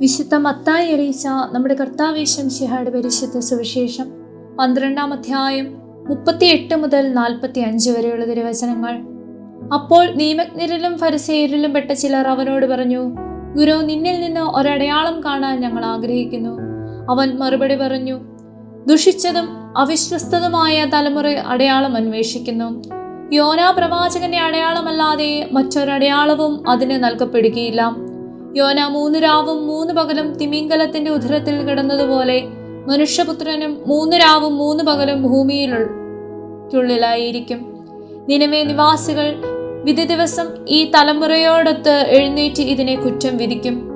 വിശുദ്ധ മത്തായി അറിയിച്ച നമ്മുടെ കർത്താവേശം ശിഹയുടെ പരിശുദ്ധ സുവിശേഷം പന്ത്രണ്ടാം അധ്യായം മുപ്പത്തിയെട്ട് മുതൽ നാൽപ്പത്തി അഞ്ച് വരെയുള്ള തിരുവചനങ്ങൾ. അപ്പോൾ നിയമജ്ഞരിലും ഫരിസേയരിലും പെട്ട ചിലർ അവനോട് പറഞ്ഞു ഗുരു നിന്നിൽ നിന്ന് ഒരടയാളം കാണാൻ ഞങ്ങൾ ആഗ്രഹിക്കുന്നു. അവൻ മറുപടി പറഞ്ഞു ദുഷിച്ചതും അവിശ്വസ്തതുമായ തലമുറ അടയാളം അന്വേഷിക്കുന്നു. യോനാ പ്രവാചകന്റെ അടയാളമല്ലാതെ മറ്റൊരടയാളവും അതിന് നൽകപ്പെടുകയില്ല. യോന മൂന്ന് രാവും മൂന്ന് പകലും തിമിംഗലത്തിന്റെ ഉദരത്തിൽ കിടന്നതുപോലെ മനുഷ്യപുത്രനും മൂന്ന് രാവും മൂന്ന് പകലും ഭൂമിയിലുള്ളിലായിരിക്കും. നിലമേ നിവാസികൾ വിധി ദിവസം ഈ തലമുറയോടൊത്ത് എഴുന്നേറ്റ് ഇതിനെ കുറ്റം വിധിക്കും.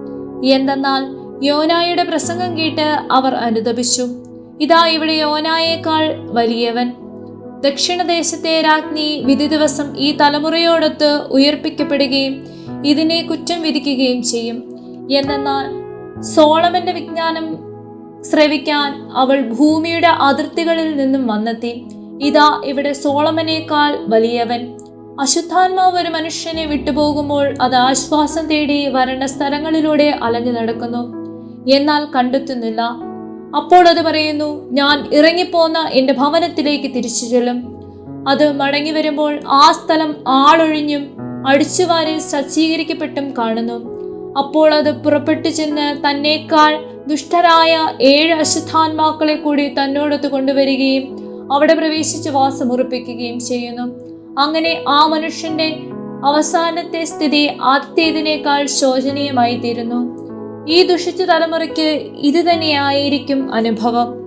എന്തെന്നാൽ യോനായുടെ പ്രസംഗം കേട്ട് അവർ അനുദപിച്ചു. ഇതാ ഇവിടെ യോനായേക്കാൾ വലിയവൻ. ദക്ഷിണദേശത്തെ രാജ്ഞി വിധി ദിവസം ഈ തലമുറയോടൊത്ത് ഉയർപ്പിക്കപ്പെടുകയും ഇതിനെ കുറ്റം വിധിക്കുകയും ചെയ്യും. എന്നാൽ സോളമന്റെ വിജ്ഞാനം ശ്രവിക്കാൻ അവൾ ഭൂമിയുടെ അതിർത്തികളിൽ നിന്നും വന്നെത്തി. ഇതാ ഇവിടെ സോളമനേക്കാൾ വലിയവൻ. അശുദ്ധാത്മാവ് ഒരു മനുഷ്യനെ വിട്ടുപോകുമ്പോൾ അത് ആശ്വാസം തേടി വരേണ്ട സ്ഥലങ്ങളിലൂടെ അലഞ്ഞു നടക്കുന്നു. എന്നാൽ കണ്ടെത്തുന്നില്ല. അപ്പോൾ അത് പറയുന്നു ഞാൻ ഇറങ്ങിപ്പോന്ന എന്റെ ഭവനത്തിലേക്ക് തിരിച്ചു ചെല്ലും. അത് മടങ്ങി വരുമ്പോൾ ആ സ്ഥലം ആളൊഴിഞ്ഞും അടിച്ചുവാരി സജ്ജീകരിക്കപ്പെട്ടും കാണുന്നു. അപ്പോൾ അത് പുറപ്പെട്ടു ചെന്ന് തന്നേക്കാൾ ദുഷ്ടരായ ഏഴ് അശുദ്ധാത്മാക്കളെ കൂടി തന്നോടൊത്ത് കൊണ്ടുവരികയും അവിടെ പ്രവേശിച്ച് വാസമുറപ്പിക്കുകയും ചെയ്യുന്നു. അങ്ങനെ ആ മനുഷ്യന്റെ അവസാനത്തെ സ്ഥിതി ആദ്യത്തേതിനേക്കാൾ ശോചനീയമായി തീരുന്നു ഈ ദുഷിച്ച തലമുറയ്ക്ക് ഇത് തന്നെയായിരിക്കും അനുഭവം.